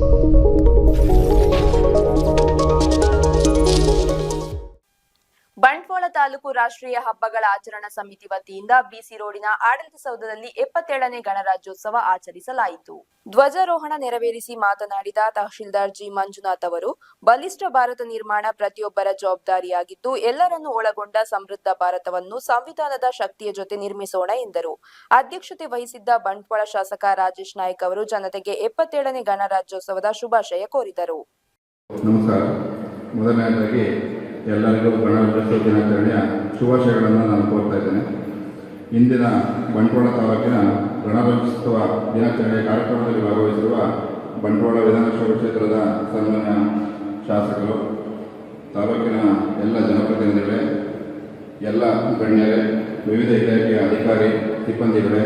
Thank you. Taluk ರಾಷ್ಟ್ರೀಯ ಹಬ್ಬಗಳ ಆಚರಣಾ ಸಮಿತಿ ವತಿಯಿಂದ ಬಿಸಿ ರೋಡಿನ ಆಡಳಿತ ಸೌಧದಲ್ಲಿ ಎಪ್ಪತ್ತೇಳನೇ ಗಣರಾಜ್ಯೋತ್ಸವ ಆಚರಿಸಲಾಯಿತು. ಧ್ವಜಾರೋಹಣ ನೆರವೇರಿಸಿ ಮಾತನಾಡಿದ ತಹಶೀಲ್ದಾರ್ ಜಿ ಮಂಜುನಾಥ್ ಅವರು, ಬಲಿಷ್ಠ ಭಾರತ ನಿರ್ಮಾಣ ಪ್ರತಿಯೊಬ್ಬರ ಜವಾಬ್ದಾರಿಯಾಗಿದ್ದು, ಎಲ್ಲರನ್ನೂ ಒಳಗೊಂಡ ಸಮೃದ್ಧ ಭಾರತವನ್ನು ಸಂವಿಧಾನದ ಶಕ್ತಿಯ ಜೊತೆ ನಿರ್ಮಿಸೋಣ ಎಂದರು. ಅಧ್ಯಕ್ಷತೆ ವಹಿಸಿದ್ದ ಬಂಟ್ವಾಳ ಶಾಸಕ ರಾಜೇಶ್ ನಾಯ್ಕ ಅವರು ಜನತೆಗೆ ಎಪ್ಪತ್ತೇಳನೇ ಗಣರಾಜ್ಯೋತ್ಸವದ ಶುಭಾಶಯ ಕೋರಿದರು. ಎಲ್ಲರಿಗೂ ಗಣರಾಜ್ಯೋತ್ಸವ ದಿನಾಚರಣೆಯ ಶುಭಾಶಯಗಳನ್ನು ನಾನು ಕೋರ್ತಾ ಇದ್ದೇನೆ. ಇಂದಿನ ಬಂಟ್ವಾಳ ತಾಲೂಕಿನ ಗಣರಾಜ್ಯೋತ್ಸವ ದಿನಾಚರಣೆಯ ಕಾರ್ಯಕ್ರಮದಲ್ಲಿ ಭಾಗವಹಿಸಿರುವ ಬಂಟ್ವಾಳ ವಿಧಾನಸಭಾ ಕ್ಷೇತ್ರದ ಸನ್ಮಾನ್ಯ ಶಾಸಕರು, ತಾಲೂಕಿನ ಎಲ್ಲ ಜನಪ್ರತಿನಿಧಿಗಳೇ, ಎಲ್ಲ ಗಣ್ಯರೇ, ವಿವಿಧ ಇಲಾಖೆಯ ಅಧಿಕಾರಿ ಸಿಬ್ಬಂದಿಗಳೇ,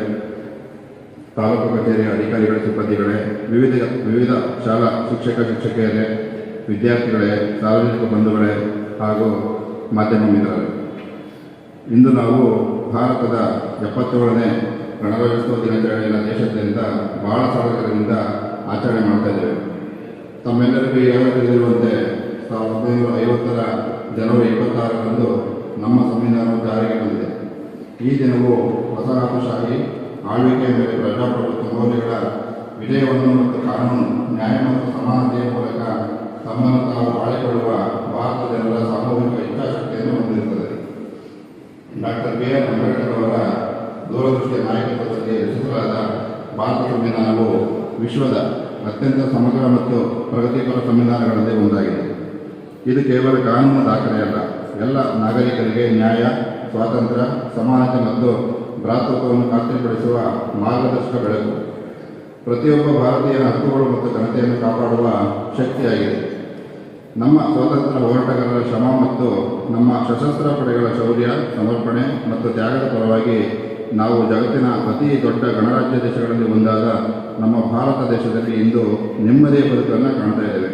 ತಾಲೂಕು ಕಚೇರಿಯ ಅಧಿಕಾರಿಗಳ ಸಿಬ್ಬಂದಿಗಳೇ, ವಿವಿಧ ವಿವಿಧ ಶಾಲಾ ಶಿಕ್ಷಕ ಶಿಕ್ಷಕಿಯರೇ, ವಿದ್ಯಾರ್ಥಿಗಳೇ, ಸಾರ್ವಜನಿಕ ಬಂಧುಗಳೇ ಹಾಗೂ ಮಾಧ್ಯಮ ಮಿತ್ರರು ಇಂದು ನಾವು ಭಾರತದ ಎಪ್ಪತ್ತೇಳನೇ ಗಣರಾಜ್ಯೋತ್ಸವ ದಿನಾಚರಣೆಯನ್ನು ದೇಶದಿಂದ ಬಹಳ ಸಾಧಕರಿಂದ ಆಚರಣೆ ಮಾಡ್ತಾ ಇದ್ದೇವೆ. ತಮ್ಮೆಲ್ಲರಿಗೂ ಯಾವ ತಿಳಿದಿರುವಂತೆ ಸಾವಿರದ ಒಂಬೈನೂರ ಐವತ್ತರ ಜನವರಿ ಇಪ್ಪತ್ತಾರರಂದು ನಮ್ಮ ಸಂವಿಧಾನವು ಜಾರಿಗೆ ಬಂದಿದೆ. ಈ ದಿನವು ವಸಾಹತುಶಾಹಿ ಆಳ್ವಿಕೆಯ ಮೇಲೆ ಪ್ರಜಾಪ್ರಭುತ್ವ ಮೌಲ್ಯಗಳ ವಿಜಯವನ್ನು ಮತ್ತು ಕಾನೂನು, ನ್ಯಾಯ ಮತ್ತು ಸಮಾನತೆಯ ಮೂಲಕ ತಮ್ಮನ್ನು ತಾವು ಬಾಳಿಕೊಳ್ಳುವ ಹೊಂದಿರುತ್ತದೆ ಡಾಕ್ಟರ್ ಬಿ ಆರ್ ಅಂಬೇಡ್ಕರ್ ಅವರ ದೂರದೃಷ್ಟಿಯ ನಾಯಕತ್ವದಲ್ಲಿ ರಚಿಸಲಾದ ಭಾರತ ಸಂವಿಧಾನವು ವಿಶ್ವದ ಅತ್ಯಂತ ಸಮಗ್ರ ಮತ್ತು ಪ್ರಗತಿಪರ ಸಂವಿಧಾನಗಳಲ್ಲಿ ಒಂದಾಗಿದೆ. ಇದು ಕೇವಲ ಕಾನೂನು ದಾಖಲೆಯಲ್ಲ ಎಲ್ಲ ನಾಗರಿಕರಿಗೆ ನ್ಯಾಯ, ಸ್ವಾತಂತ್ರ್ಯ, ಸಮಾನತೆ ಮತ್ತು ಭ್ರಾತೃತ್ವವನ್ನು ಖಾತ್ರಿಪಡಿಸುವ ಮಾರ್ಗದರ್ಶಕ ಬೆಳಕು. ಪ್ರತಿಯೊಬ್ಬ ಭಾರತೀಯನ ಹಕ್ಕುಗಳು ಮತ್ತು ಘನತೆಯನ್ನು ಕಾಪಾಡುವ ಶಕ್ತಿಯಾಗಿದೆ. ನಮ್ಮ ಸ್ವಾತಂತ್ರ್ಯ ಹೋರಾಟಗಾರರ ಶ್ರಮ ಮತ್ತು ನಮ್ಮ ಸಶಸ್ತ್ರ ಪಡೆಗಳ ಶೌರ್ಯ, ಸಮರ್ಪಣೆ ಮತ್ತು ತ್ಯಾಗದ ಪರವಾಗಿ ನಾವು ಜಗತ್ತಿನ ಅತಿ ದೊಡ್ಡ ಗಣರಾಜ್ಯ ದೇಶಗಳಲ್ಲಿ ಒಂದಾದ ನಮ್ಮ ಭಾರತ ದೇಶದಲ್ಲಿ ಇಂದು ನೆಮ್ಮದಿಯ ಬದುಕನ್ನು ಕಾಣ್ತಾ ಇದ್ದೇವೆ.